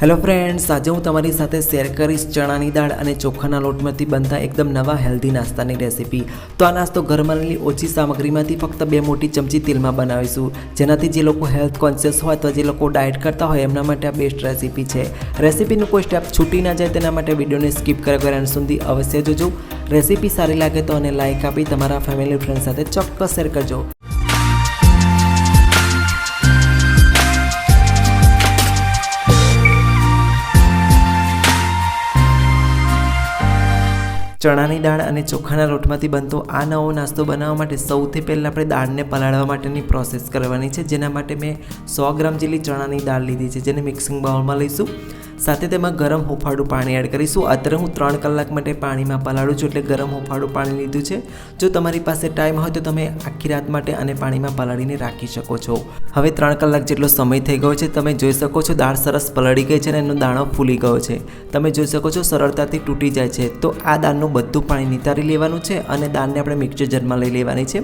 Hello friends, આજે હું તમારી સાથે શેર કરીશ ચણાની દાળ અને ચોખાના લોટમાંથી બનતા એકદમ નવા હેલ્ધી નાસ્તાની રેસીપી. તો આ નાસ્તો ઘરમાં રહેલી ઓછી સામગ્રીમાંથી ફક્ત બે મોટી ચમચી તેલમાં બનાવીશું. જેનાથી જે લોકો હેલ્થ કોન્શિયસ હોય અથવા જે લોકો ડાયટ કરતા હોય એમના માટે આ બેસ્ટ રેસીપી છે. રેસીપીનું કોઈ સ્ટેપ છૂટી ના જાય તેના માટે વિડીયોને સ્કીપ કર્યા સુધી અવશ્ય જોજો. રેસીપી સારી લાગે તો અને લાઇક આપી તમારા ફેમિલી ફ્રેન્ડ સાથે ચોક્કસ શેર કરજો. ચણાની દાળ અને ચોખાના લોટમાંથી બનતો આ નવો નાસ્તો બનાવવા માટે સૌથી પહેલાં આપણે દાળને પલાળવા માટેની પ્રોસેસ કરવાની છે. જેના માટે મેં સો ગ્રામ જેટલી ચણાની દાળ લીધી છે, જેને મિક્સિંગ બાઉલમાં લઈશું. સાથે તેમાં ગરમ હુંફાળું પાણી એડ કરીશું. અત્યારે હું ત્રણ કલાક માટે પાણીમાં પલાળું છું એટલે ગરમ હુંફાળું પાણી લીધું છે. જો તમારી પાસે ટાઈમ હોય તો તમે આખી રાત માટે અને પાણીમાં પલાળીને રાખી શકો છો. હવે ત્રણ કલાક જેટલો સમય થઈ ગયો છે, તમે જોઈ શકો છો દાળ સરસ પલળી ગઈ છે અને એનો દાણો ફૂલી ગયો છે. તમે જોઈ શકો છો સરળતાથી તૂટી જાય છે. તો આ દાળનું બધું પાણી નિતારી લેવાનું છે અને દાળને આપણે મિક્સર જારમાં લઈ લેવાની છે.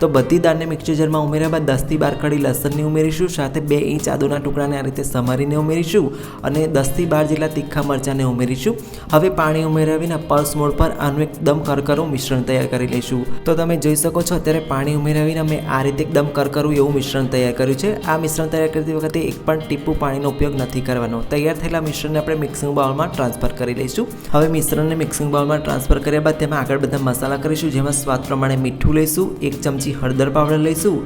તો બધી દાળને મિક્સર જારમાં ઉમેર્યા બાદ દસથી બાર કડી લસણની ઉમેરીશું, સાથે બે ઇંચ આદુના ટુકડાને આ રીતે સમારીને ઉમેરીશું અને દસથી બાર જેટલા તીખા મરચાંને ઉમેરીશું. હવે પાણી ઉમેરાવીને પલ્સ મોડ પર આનું એકદમ કરકરું મિશ્રણ તૈયાર કરી લઈશું. તો તમે જોઈ શકો છો, અત્યારે પાણી ઉમેરાવીને અમે આ રીતે એકદમ કરકરું એવું મિશ્રણ તૈયાર કર્યું છે. આ મિશ્રણ તૈયાર કરતી વખતે એક પણ ટીપું પાણીનો ઉપયોગ નથી કરવાનો. તૈયાર થયેલા મિશ્રણને આપણે મિક્સિંગ બાઉલમાં ટ્રાન્સફર કરી લઈશું. હવે મિશ્રણને મિક્સિંગ બાઉલમાં ટ્રાન્સફર કર્યા બાદ તેમાં આગળ બધા મસાલા કરીશું, જેમાં સ્વાદ પ્રમાણે મીઠું લઈશું એક ચમચી હળદર પાવડર લઈશું,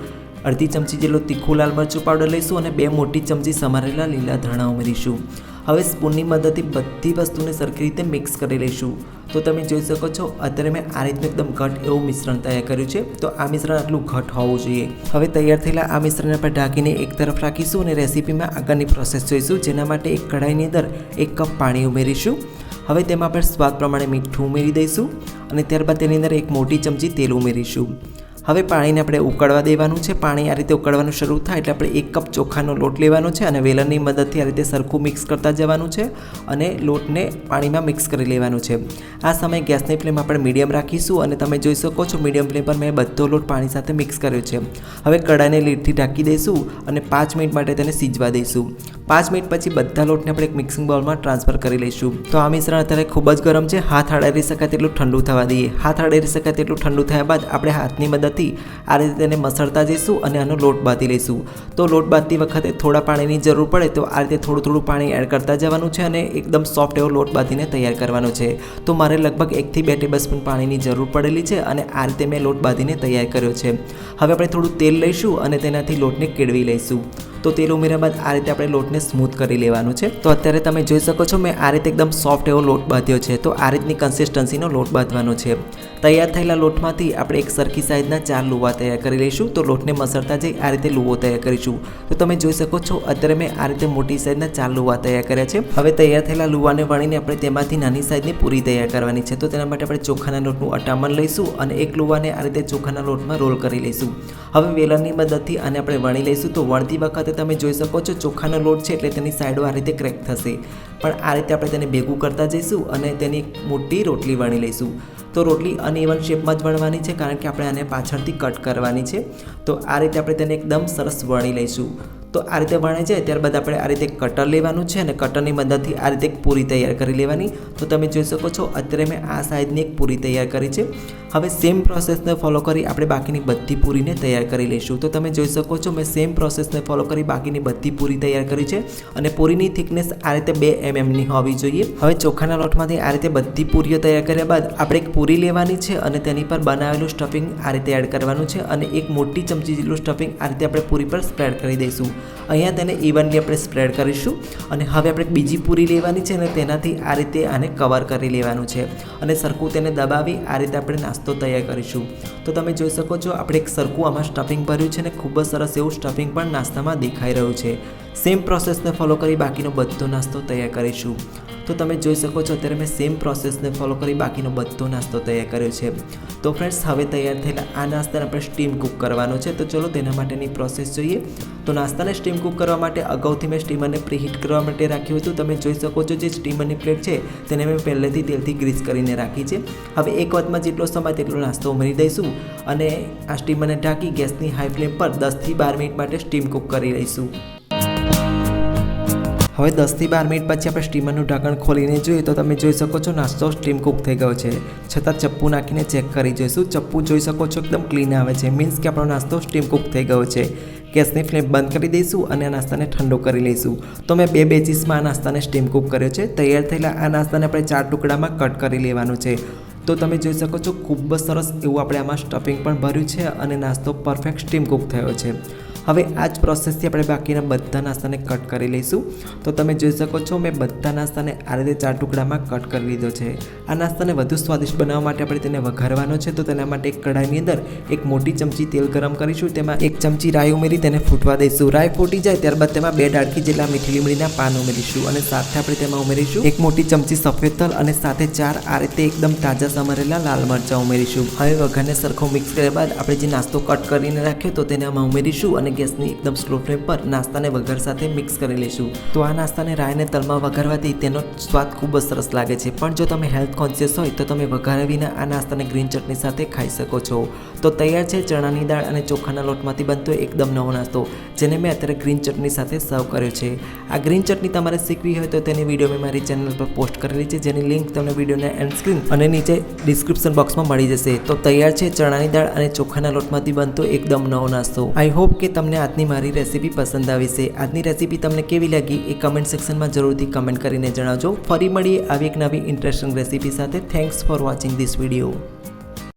અડધી ચમચી જેટલું તીખું લાલ મરચું પાવડર લઈશું અને બે મોટી ચમચી સમારેલા લીલા ધાણા ઉમેરીશું. હવે સ્પૂનની મદદથી બધી વસ્તુને સરખી રીતે મિક્સ કરી લઈશું. તો તમે જોઈ શકો છો, અત્યારે મેં આ રીતનું એકદમ ઘટ એવું મિશ્રણ તૈયાર કર્યું છે. તો આ મિશ્રણ આટલું ઘટ હોવું જોઈએ. હવે તૈયાર થયેલા આ મિશ્રણને આપણે ઢાંકીને એક તરફ રાખીશું અને રેસીપીમાં આગળની પ્રોસેસ જોઈશું, જેના માટે એક કઢાઈની અંદર એક કપ પાણી ઉમેરીશું. હવે તેમાં આપણે સ્વાદ પ્રમાણે મીઠું ઉમેરી દઈશું અને ત્યારબાદ તેની અંદર એક મોટી ચમચી તેલ ઉમેરીશું. હવે પાણીને આપણે ઉકળવા દેવાનું છે. પાણી આ રીતે ઉકળવાનું શરૂ થાય એટલે આપણે એક કપ ચોખાનો લોટ લેવાનો છે અને વેલણની મદદથી આ રીતે સરખું મિક્સ કરતા જવાનું છે અને લોટને પાણીમાં મિક્સ કરી લેવાનું છે. આ સમયે ગેસની ફ્લેમ આપણે મીડિયમ રાખીશું અને તમે જોઈ શકો છો મીડિયમ ફ્લેમ પર મેં બધો લોટ પાણી સાથે મિક્સ કર્યો છે. હવે કડાઈને લીડથી ઢાંકી દઈશું અને પાંચ મિનિટ માટે તેને સીજવા દઈશું. પાંચ મિનિટ પછી બધા લોટને આપણે એક મિક્સિંગ બાઉલમાં ટ્રાન્સફર કરી લઈશું. તો આ મિશ્રણ અત્યારે ખૂબ જ ગરમ છે. હાથ હળાવી શકાય તેટલું ઠંડુ થવા દઈએ. હાથ હળાવી શકાય તેટલું ઠંડુ થયા બાદ આપણે હાથની મદદથી આ રીતે તેને મસળતા જઈશું અને આનો લોટ બાંધી લઈશું. તો લોટ બાંધતી વખતે થોડા પાણીની જરૂર પડે તો આ રીતે થોડું થોડું પાણી એડ કરતા જવાનું છે અને એકદમ સોફ્ટ એવો લોટ બાંધીને તૈયાર કરવાનો છે. તો મારે લગભગ એકથી બે ટેબલ સ્પૂન પાણીની જરૂર પડેલી છે અને આ રીતે મેં લોટ બાંધીને તૈયાર કર્યો છે. હવે આપણે થોડું તેલ લઈશું અને તેનાથી લોટને કેળવી લઈશું. તો તેલ ઉમેર્યા બાદ આ રીતે આપણે લોટને સ્મૂથ કરી લેવાનું છે. તો અત્યારે તમે જોઈ શકો છો મેં આ રીતે એકદમ સોફ્ટ એવો લોટ બાંધ્યો છે. તો આ રીતની કન્સિસ્ટન્સીનો લોટ બાંધવાનો છે. તૈયાર થયેલા લોટમાંથી આપણે એક સરખી સાઈઝના ચાર લુવા તૈયાર કરી લઈશું. તો લોટને મસળતા જઈ આ રીતે લુવો તૈયાર કરીશું. તો તમે જોઈ શકો છો અત્યારે મેં આ રીતે મોટી સાઈઝના ચાર લુવા તૈયાર કર્યા છે. હવે તૈયાર થયેલા લુવાને વણીને આપણે તેમાંથી નાની સાઈઝની પૂરી તૈયાર કરવાની છે. તો તેના માટે આપણે ચોખાના લોટનું અટામણ લઈશું અને એક લુવાને આ રીતે ચોખાના લોટમાં રોલ કરી લઈશું. હવે વેલણની મદદથી આને આપણે વણી લઈશું. તો વણતી વખતે તમે જોઈ શકો છો, ચોખાનો લોટ છે એટલે તેની સાઈડો આ રીતે ક્રેક થશે. પણ આ રીતે આપણે તેને ભેગું કરતા જઈશું અને તેની મોટી રોટલી વણી લઈશું. તો રોટલી અનઇવન શેપમાં જ વણવાની છે, કારણ કે આપણે આને પાછળથી કટ કરવાની છે. તો આ રીતે આપણે તેને એકદમ સરસ વણી લઈશું. તો આ રીતે વણે જાય ત્યારબાદ આપણે આ રીતે કટર લેવાનું છે અને કટરની મદદથી આ રીતે એક પૂરી તૈયાર કરી લેવાની. તો તમે જોઈ શકો છો, અત્યારે મેં આ સાઈઝની એક પૂરી તૈયાર કરી છે. હવે સેમ પ્રોસેસને ફોલો કરી આપણે બાકીની બધી પૂરીને તૈયાર કરી લઈશું. તો તમે જોઈ શકો છો, મેં સેમ પ્રોસેસને ફોલો કરી બાકીની બધી પૂરી તૈયાર કરી છે અને પૂરીની થિકનેસ આ રીતે બે એમએમની હોવી જોઈએ. હવે ચોખાના લોટમાંથી આ રીતે બધી પૂરીઓ તૈયાર કર્યા બાદ આપણે એક પૂરી લેવાની છે અને તેની પર બનાવેલું સ્ટફિંગ આ રીતે એડ કરવાનું છે અને એક મોટી ચમચી જેટલું સ્ટફિંગ આ રીતે આપણે પૂરી પર સ્પ્રેડ કરી દઈશું. અહીંયા તેને ઇવનલી આપણે સ્પ્રેડ કરીશું. અને હવે આપણે બીજી પૂરી લેવાની છે અને તેનાથી આ રીતે આને કવર કરી લેવાનું છે. અને સરખું તેને દબાવી આ રીતે આપણે નાસ્તો તૈયાર કરીશું. તો તમે જોઈ શકો છો, આપણે એક સરખું આમાં સ્ટફિંગ ભર્યું છે અને ખૂબ જ સરસ એવું સ્ટફિંગ પણ નાસ્તામાં દેખાઈ રહ્યું છે. સેમ પ્રોસેસને ફોલો કરી બાકીનો બધો નાસ્તો તૈયાર કરીશું. તો તમે જોઈ શકો છો, અત્યારે મેં સેમ પ્રોસેસને ફોલો કરી બાકીનો બધો નાસ્તો તૈયાર કર્યો છે. તો ફ્રેન્ડ્સ હવે તૈયાર થયેલા આ નાસ્તાને આપણે સ્ટીમ કૂક કરવાનો છે. તો ચલો તેના માટેની પ્રોસેસ જોઈએ. તો નાસ્તાને સ્ટીમ કૂક કરવા માટે અગાઉથી મેં સ્ટીમરને પ્રીહીટ કરવા માટે રાખ્યું હતું. તમે જોઈ શકો છો જે સ્ટીમરની પ્લેટ છે, તેને મેં પહેલેથી તેલથી ગ્રીસ કરીને રાખી છે. હવે એક વાતમાં જેટલો સમય તેટલો નાસ્તો ઉમેરી દઈશું અને આ સ્ટીમરને ઢાંકી ગેસની હાઈ ફ્લેમ પર દસથી બાર મિનિટ માટે સ્ટીમ કૂક કરી લઈશું. હવે દસથી બાર મિનિટ પછી આપણે સ્ટીમરનું ઢાંકણ ખોલીને જોઈએ તો તમે જોઈ શકો છો નાસ્તો સ્ટીમ કૂક થઈ ગયો છે. છતાં ચપ્પુ નાખીને ચેક કરી જોઈશું. ચપ્પુ જોઈ શકો છો એકદમ ક્લીન આવે છે. મીન્સ કે આપણો નાસ્તો સ્ટીમ કૂક થઈ ગયો છે. ગેસની ફ્લેમ બંધ કરી દઈશું અને આ નાસ્તાને ઠંડો કરી લઈશું. તો મેં બે બેચીસમાં આ નાસ્તાને સ્ટીમ કૂક કર્યો છે. તૈયાર થયેલા આ નાસ્તાને આપણે ચાર ટુકડામાં કટ કરી લેવાનું છે. તો તમે જોઈ શકો છો, ખૂબ જ સરસ એવું આપણે આમાં સ્ટફિંગ પણ ભર્યું છે અને નાસ્તો પરફેક્ટ સ્ટીમ કૂક થયો છે. હવે આ જ પ્રોસેસથી આપણે બાકીના બધા નાસ્તાને કટ કરી લઈશું. તો તમે જોઈ શકો છો, મેં બધા નાસ્તાને આ રીતે ચાર ટુકડામાં કટ કરી લીધો છે. આ નાસ્તાને વધુ સ્વાદિષ્ટ બનાવવા માટે આપણે તેને વઘારવાનો છે. તો તેના માટે એક કઢાઈની અંદર એક મોટી ચમચી તેલ ગરમ કરીશું. તેમાં એક ચમચી રાઈ ઉમેરી તેને ફૂટવા દઈશું. રાઈ ફૂટી જાય ત્યારબાદ તેમાં બે ડાળખી જેટલા મીઠી લીમડીના પાન ઉમેરીશું અને સાથે આપણે તેમાં ઉમેરીશું એક મોટી ચમચી સફેદ તલ અને સાથે ચાર આ રીતે એકદમ તાજા સમારેલા લાલ મરચાં ઉમેરીશું. હવે વઘારને સરખો મિક્સ કર્યા બાદ આપણે જે નાસ્તો કટ કરીને રાખ્યો તો તેને આમાં ઉમેરીશું અને ગેસની એકદમ સ્લો ફ્લેમ પર નાસ્તાને વઘાર સાથે મિક્સ કરી લઈશું. તો આ નાસ્તાને રાયને તલમાં વઘારવાથી તેનો સ્વાદ ખૂબ જ સરસ લાગે છે. પણ જો તમે હેલ્થ કોન્શિયસ હોય તો તમે વઘાર્યા વિના આ નાસ્તાને ગ્રીન ચટણી સાથે ખાઈ શકો છો. તો તૈયાર છે ચણાની દાળ અને ચોખાના લોટમાંથી બનતો એકદમ નવો નાસ્તો, જેને મેં અત્યારે ગ્રીન ચટણી સાથે સર્વ કર્યો છે. આ ગ્રીન ચટણી તમારે શીખવી હોય તો તેની વીડિયો મેં મારી ચેનલ પર પોસ્ટ કરેલી છે, જેની લિંક તમને વિડીયોના એન્ડ સ્ક્રીન અને નીચે ડિસ્ક્રિપ્શન બોક્સમાં મળી જશે. તો તૈયાર છે ચણાની દાળ અને ચોખાના લોટમાંથી બનતો એકદમ નવો નાસ્તો. આઈ હોપ કે તમને આજની મારી રેસીપી પસંદ આવી છે. આજની રેસીપી તમને કેવી લાગી એ કમેન્ટ સેક્શનમાં જરૂરથી કમેન્ટ કરીને જણાવજો. ફરી મળીએ આવી એક નવી ઇન્ટરેસ્ટિંગ રેસીપી સાથે. Thanks for watching this video